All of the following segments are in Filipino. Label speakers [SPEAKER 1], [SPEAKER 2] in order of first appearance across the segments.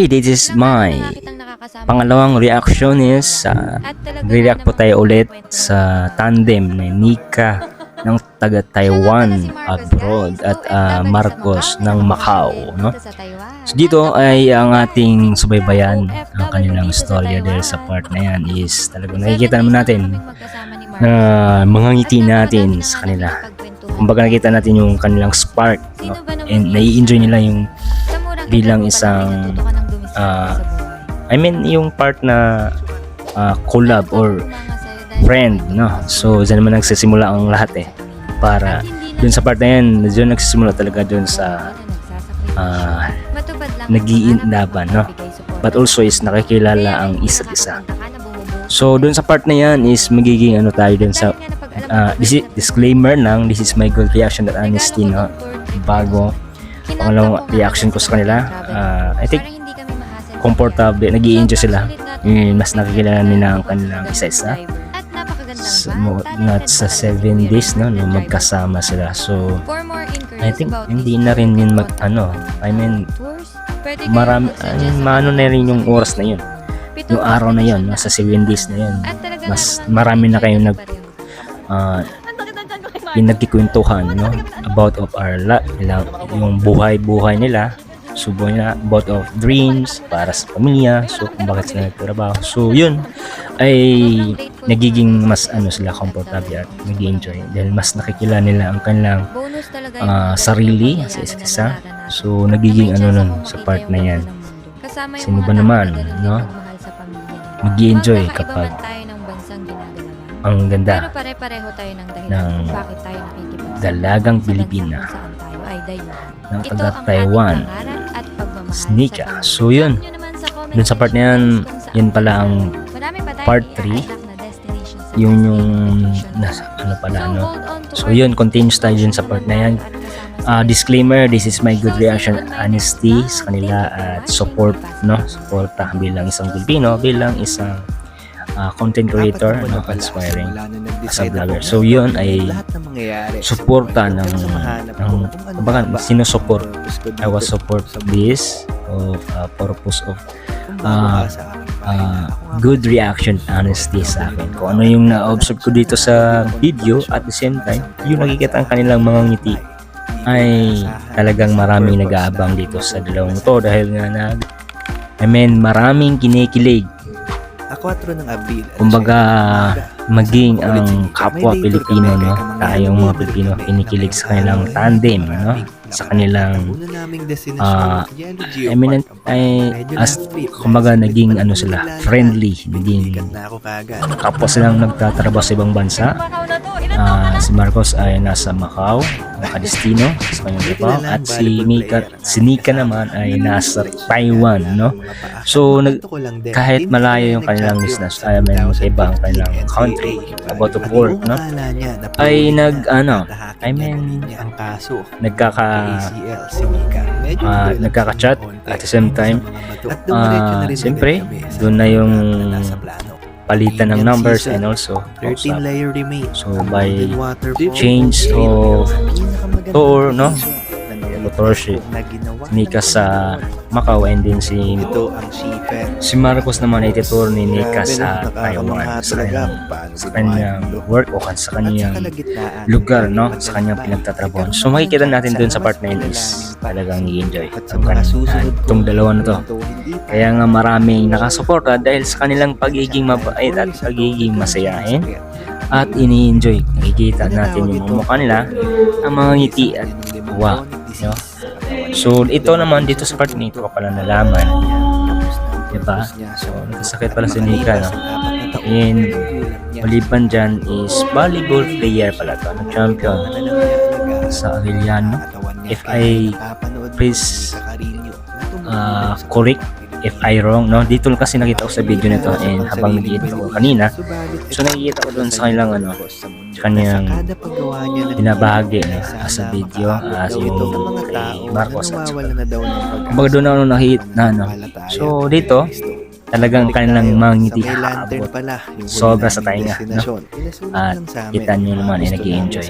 [SPEAKER 1] Hey, this is my pangalawang reaction is uh, react po tayo ulit sa tandem ni Nika ng taga Taiwan abroad at uh, Marcos ng Macau no? so dito ay ang ating subaybayan ang kanilang storya dahil sa part na yan is talagang nakikita naman natin na mga ngiti natin sa kanila. kumbaga nakita natin yung kanilang spark no? and nai-enjoy nila yung bilang isang ah, I mean yung part na ah, collab or friend no? So dyan naman nagsisimula ang lahat eh. Para dun sa part na yan dun nagsisimula talaga dun sa ah, nag-iinlaban, no? but also is nakikilala ang isa't isa. So dun sa part na yan is magiging ano tayo dun sa ah, dis- disclaimer lang this is my good reaction at honesty no? Bago. Pangalawang reaction ko sa kanila ah, I think comfortable. Nag enjoy sila yun, mas nakikilala nila ang kanilang isa-isa. sa, mo, not sa 7 days no, no magkasama sila. So I think hindi na rin yun mag ano I mean marami I mean, maano na rin yung oras na yun. Yung araw na yun no, sa 7 days na yun. Mas marami na kayong nag ah, yung nagkikwentuhan no about of our la, yung buhay-buhay nila subo nila about of dreams para sa pamilya. So kung bakit sila nagtrabaho. So yun ay nagiging mas ano sila comfortable at nag-enjoy dahil mas nakikilala nila ang kanilang ah, sarili sa isa't isa. So nagiging ano nun sa part na yan.
[SPEAKER 2] Sino ba naman, no?
[SPEAKER 1] Mag-i-enjoy
[SPEAKER 2] Mukhang
[SPEAKER 1] kapag ang
[SPEAKER 2] Pero
[SPEAKER 1] ganda
[SPEAKER 2] pare-pareho tayo ng dahilan
[SPEAKER 1] ng
[SPEAKER 2] bakit tayo nakikipagsama
[SPEAKER 1] dalagang Pilipina. Ng taga Taiwan Sneaker. So, yun. Dun sa part na yan, yun pala ang part
[SPEAKER 2] i-attack
[SPEAKER 1] three.
[SPEAKER 2] na destination sa
[SPEAKER 1] yun
[SPEAKER 2] best
[SPEAKER 1] yung nasa, ano pala
[SPEAKER 2] So,
[SPEAKER 1] no
[SPEAKER 2] hold on to
[SPEAKER 1] so yun continues tayo dun sa part na yan
[SPEAKER 2] sa-
[SPEAKER 1] disclaimer this is my good reaction honesty sa kanila at support no suporta bilang isang Pilipino bilang isang ah, content creator no aspiring as a vlogger. so yun ay suporta ng ng kumbaga sinusupport. I was support this of uh, purpose of ah, ah, good reaction honesty sa akin. kung ano yung na-observe ko dito sa video at the same time yung nakikita ang kanilang mga ngiti ay talagang maraming nag-aabang dito sa dalawang to dahil nga nag I mean maraming kinikilig
[SPEAKER 3] A4 ng Abril.
[SPEAKER 1] kumbaga maging ang kapwa Pilipino no? tayong mga Pilipino kinikilig sa kanilang tandem no? sa kanilang ah, I mean ay as kumbaga naging ano sila friendly naging kapwa silang nagtatrabaho sa ibang bansa. Ah, si Marcos ay nasa Macau nakadestino sa kanyang trabaho at si Mika si Nika naman ay nasa Taiwan no? So, nag- kahit malayo yung kanilang business ay may magkaiba ang kanilang country about of work no? ay nag ano I mean
[SPEAKER 3] ang kaso
[SPEAKER 1] nagkaka
[SPEAKER 3] nagdala
[SPEAKER 1] nagkaka-chat at the same time
[SPEAKER 3] rin
[SPEAKER 1] siyempre, doon na yung. Palitan ng numbers and also
[SPEAKER 3] 13
[SPEAKER 1] kausap.
[SPEAKER 3] layer remain.
[SPEAKER 1] So, by change of tour, no? motorship Nika sa Macau and then si
[SPEAKER 3] ito ang shipper
[SPEAKER 1] si Marcos naman ay titur ni Nika sa? Taiwan sa kanyang, sa kanyang work o sa kanyang lugar no? Sa kanyang pinagtatrabaho. So makikita natin dun sa part na yun is talagang i-enjoy
[SPEAKER 3] ko,
[SPEAKER 1] itong dalawa na to. kaya nga maraming nakasuporta dahil sa kanilang pagiging mabait at pagiging masayahin at ini-enjoy. Nakikita natin yung mga mukha nila ang mga ngiti at wow no? So ito naman dito sa part nito pala nalaman Diba? So, nagkasakit pala si Nika, no? And, maliban dyan is volleyball player pala to ano, champion sa Arellano If I please, uh, correct if I wrong no dito lang kasi nakita ko sa video nito and habang nag-edit ako kanina so nakikita ko doon sa kanilang ano kanyang binabahagi no, sa video as yung kay Marcos at kumbaga doon ako nakita na ano. So dito talagang kanilang mga ngiti haabot sobra sa tainga no? at kita nyo naman ay nag-i-enjoy.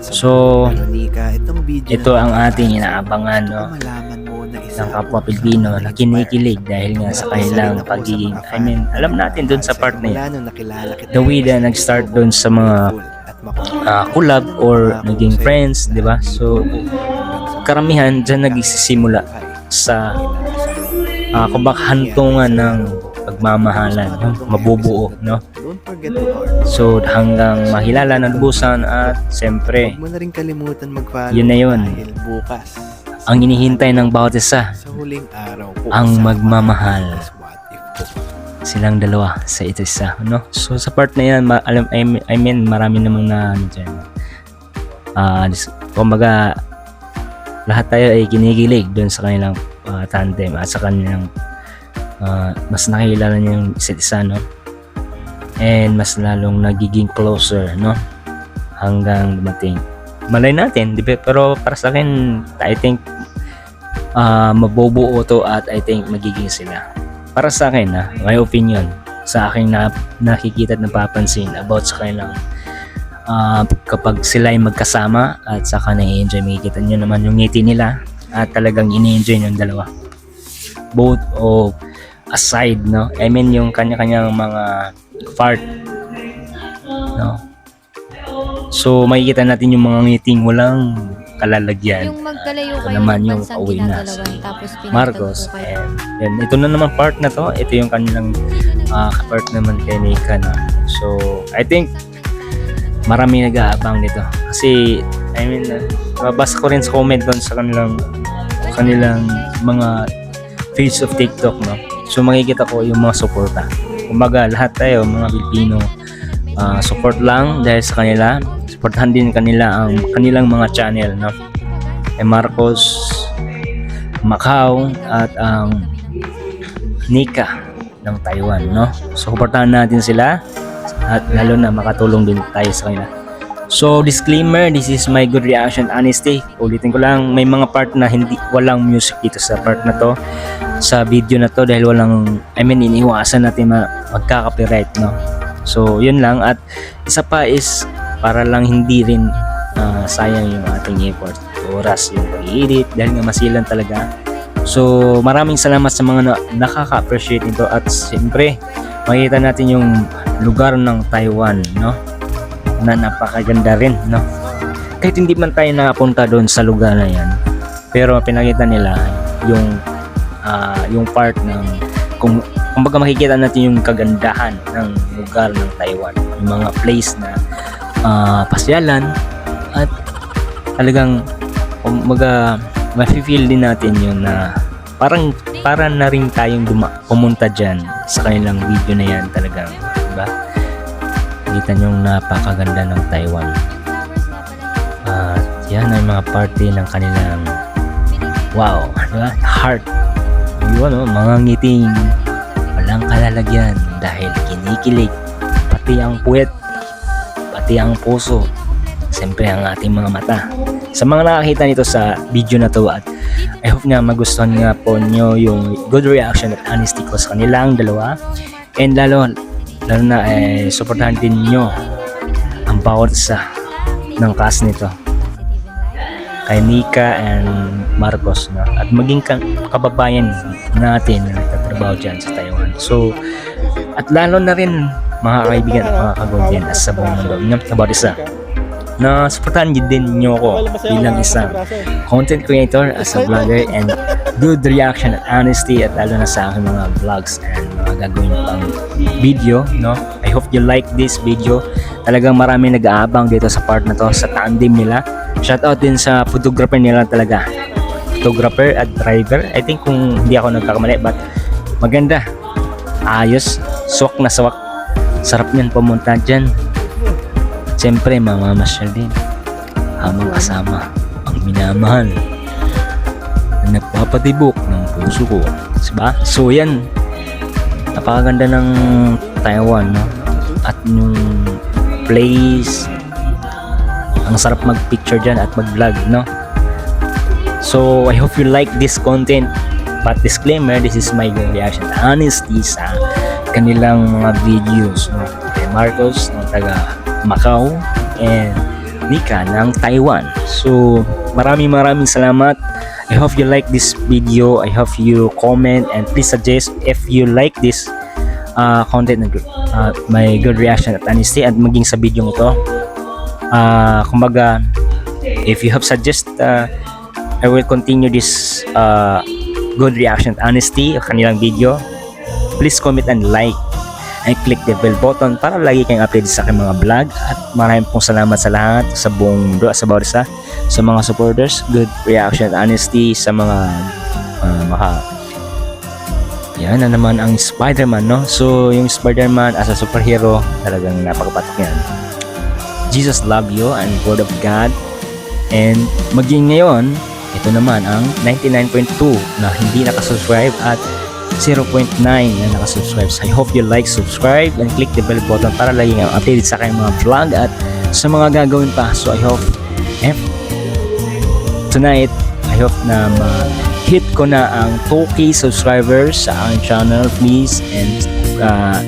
[SPEAKER 1] so ito ang ating inaabangan no?
[SPEAKER 3] na
[SPEAKER 1] ng kapwa Pilipino na kinikilig dahil nga sa kanilang pagiging, I mean, alam natin dun sa part na yun, the way na nag-start dun sa mga ah, collab or naging friends, di ba? So, karamihan dyan nagsisimula sa uh, kumbaga hantungan ng pagmamahalan, no? mabubuo, no? So, hanggang mahilala ng lubusan at siyempre,
[SPEAKER 3] mo na rin kalimutan mag-follow
[SPEAKER 1] Yun na yun.
[SPEAKER 3] bukas
[SPEAKER 1] ang inihintay ng bawat isa, ang magmamahal. Silang dalawa sa ito isa, no? So, sa part na yan, ma- alam, I, mean- marami namang na, ano dyan, dis- kumbaga, lahat tayo ay kinikilig doon sa kanilang ah, tandem at sa kanilang ah, mas nakilala niya yung isa't isa, no? And mas lalong nagiging closer, no? Hanggang dumating. Malay natin, di ba? Pero para sa akin, I think ah mabubuo to at I think magiging sila. Para sa akin, na my opinion, sa aking na, nakikita at napapansin about sa kanilang ah, kapag sila ay magkasama at saka na-enjoy, makikita nyo naman yung ngiti nila at talagang ini-enjoy yung dalawa. Both of aside, no? I mean yung kanya-kanyang mga part, no? So, makikita natin yung mga ngiting walang kalalagyan.
[SPEAKER 2] Yung magkalayo kayo
[SPEAKER 1] naman
[SPEAKER 2] ng
[SPEAKER 1] yung pauwi na si
[SPEAKER 2] tapos
[SPEAKER 1] Marcos. and then ito na naman part na to. Ito yung kanilang uh, part naman kay Nika na so I think marami nag-aabang nito. Kasi I mean uh, mabasa ko rin sa comment doon sa kanilang kanilang mga page of TikTok no? So makikita ko yung mga suporta. Kumbaga lahat tayo mga Pilipino uh, support lang dahil sa kanila supportahan din kanila ang kanilang mga channel no kay Marcos Macau at ang Nika ng Taiwan, no? So, supportahan natin sila at lalo na makatulong din tayo sa kanila. So, disclaimer, this is my good reaction honesty. Ulitin ko lang, may mga part na hindi walang music dito sa part na to sa video na to dahil walang I mean iniiwasan natin ma magka-copyright, no? So, yun lang at isa pa is para lang hindi rin ah, sayang yung ating effort oras yung pag-edit dahil nga masilan talaga. So maraming salamat sa mga na- nakaka-appreciate nito at siyempre makikita natin yung lugar ng Taiwan no? Na napakaganda rin no? Kahit hindi man tayo nakapunta doon sa lugar na yan pero pinakita nila yung ah, yung part ng kung kumbaga makikita natin yung kagandahan ng lugar ng Taiwan yung mga place na ah, pasyalan at talagang kumbaga mafe-feel din natin yun na parang para na rin tayong duma, pumunta dyan sa kanilang video na yan talagang diba? kita nyo napakaganda ng Taiwan at yan ay mga party ng kanilang wow diba? heart yun ano, mga ngiting walang kalalagyan dahil kinikilig pati ang puwet pati ang puso siyempre ang ating mga mata. Sa mga nakakita nito sa video na to at I hope na magustuhan nga po nyo yung good reaction at honesty ko sa kanilang dalawa. And lalo lalo na eh, supportahan din nyo ang bawat isa ng cast nito. Kay Nika and Marcos no? at maging ka- kababayan natin na nagtatrabaho dyan sa Taiwan. So at lalo na rin mga kaibigan at mga kagawin sa buong mundo. no? about isa. na supportahan niyo din niyo ako bilang isang content creator as a vlogger and good reaction at honesty at lalo na sa aking mga vlogs and mga gagawin pang video no? I hope you like this video. Talagang marami nag-aabang dito sa part na to sa tandem nila. Shoutout din sa photographer nila talaga. Photographer at driver. I think kung hindi ako nagkakamali but maganda. Ayos. Swak na swak sarap niyan pumunta dyan Siyempre, mamamasyal din. Habang kasama ang minamahal na nagpapatibok ng puso ko. Diba? So, yan. Napakaganda ng Taiwan, no? At yung place, ang sarap mag-picture dyan at mag-vlog, no? So, I hope you like this content. But disclaimer, this is my reaction honesty sa kanilang mga videos, no? Kay Marcos, ng taga Macau and Nika ng Taiwan. So, maraming maraming salamat. I hope you like this video. I hope you comment and please suggest if you like this uh, content na uh, may good reaction at honesty at maging sa video ito. Uh, kumbaga, if you have suggest, uh, I will continue this uh, good reaction at honesty kanilang video. Please comment and like. And click the bell button para lagi kayong updated sa aking mga vlog. At maraming pong salamat sa lahat sa buong mundo sa bawat isa. Sa mga supporters good reaction at honesty sa mga uh, maka yan na naman ang Spider-Man no? So yung Spider-Man as a superhero talagang napakapatok yan. Jesus love you and word of God. And maging ngayon ito naman ang 99.2 na hindi nakasubscribe at 0.9 na nakasubscribe. So, I hope you like, subscribe, and click the bell button para lagi kang updated sa kanyang mga vlog at sa mga gagawin pa. So, I hope eh, tonight, I hope na ma-hit ko na ang 2K subscribers sa aking channel. Please, and uh,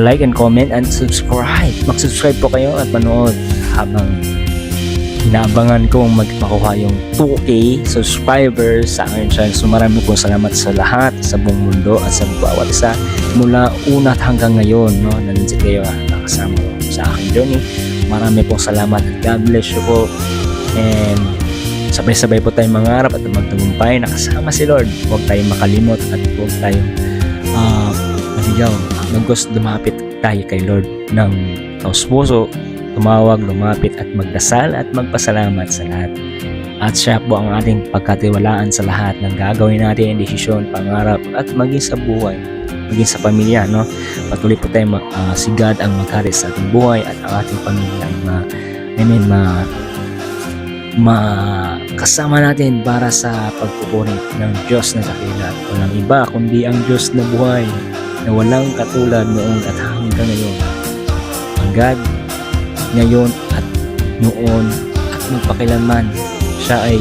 [SPEAKER 1] like and comment and subscribe. Mag-subscribe po kayo at manood habang inaabangan kong magpakuha yung 2K subscribers sa aking channel. So marami pong salamat sa lahat sa buong mundo at sa bawat isa mula una hanggang ngayon no, nandito kayo ah, nakasama sa aking journey. Marami pong salamat at God bless you po. And sabay-sabay po tayong mangarap at magtagumpay nakasama si Lord. Huwag tayong makalimot at huwag tayong uh, maligaw. Nagos lumapit tayo kay Lord ng taos puso tumawag, lumapit at magdasal at magpasalamat sa lahat. At siya po ang ating pagkatiwalaan sa lahat ng gagawin natin, desisyon, pangarap at maging sa buhay, maging sa pamilya. No? Patuloy po tayo, uh, si God ang magkari sa ating buhay at ang ating pamilya ay ma, I mean, ma, ma kasama natin para sa pagpupuri ng Diyos na dakila. Walang iba kundi ang Diyos na buhay na walang katulad noon at hanggang ngayon. Ang God ngayon at noon at magpakilanman siya ay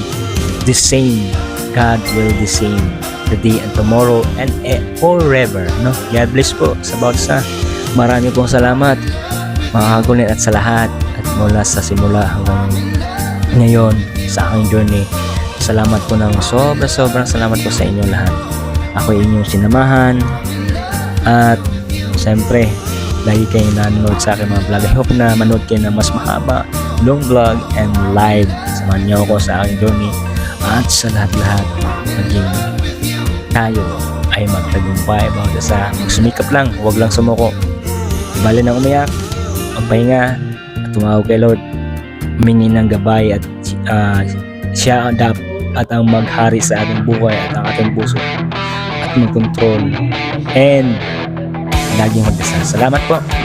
[SPEAKER 1] the same. God will the same. Today and tomorrow and eh, forever no? God bless po sa bawat isa. Marami pong salamat mga at sa lahat at mula sa simula hanggang ngayon sa aking journey. Salamat po ng sobra sobrang salamat po sa inyo lahat. Ako inyong sinamahan at siyempre lagi kayong nanonood sa aking mga vlog. I hope na manood kayo na mas mahaba, long vlog, and live. Samahan niyo ako sa aking journey. At sa lahat-lahat, maging tayo ay magtagumpay bawat isa. Magsumikap lang, huwag lang sumuko. Bali na umiyak, magpahinga, at tumawag kay Lord. Humingi ng gabay at uh, siya ang dap at ang maghari sa ating buhay at ang ating puso at mag-control and laging magdasal. Salamat po.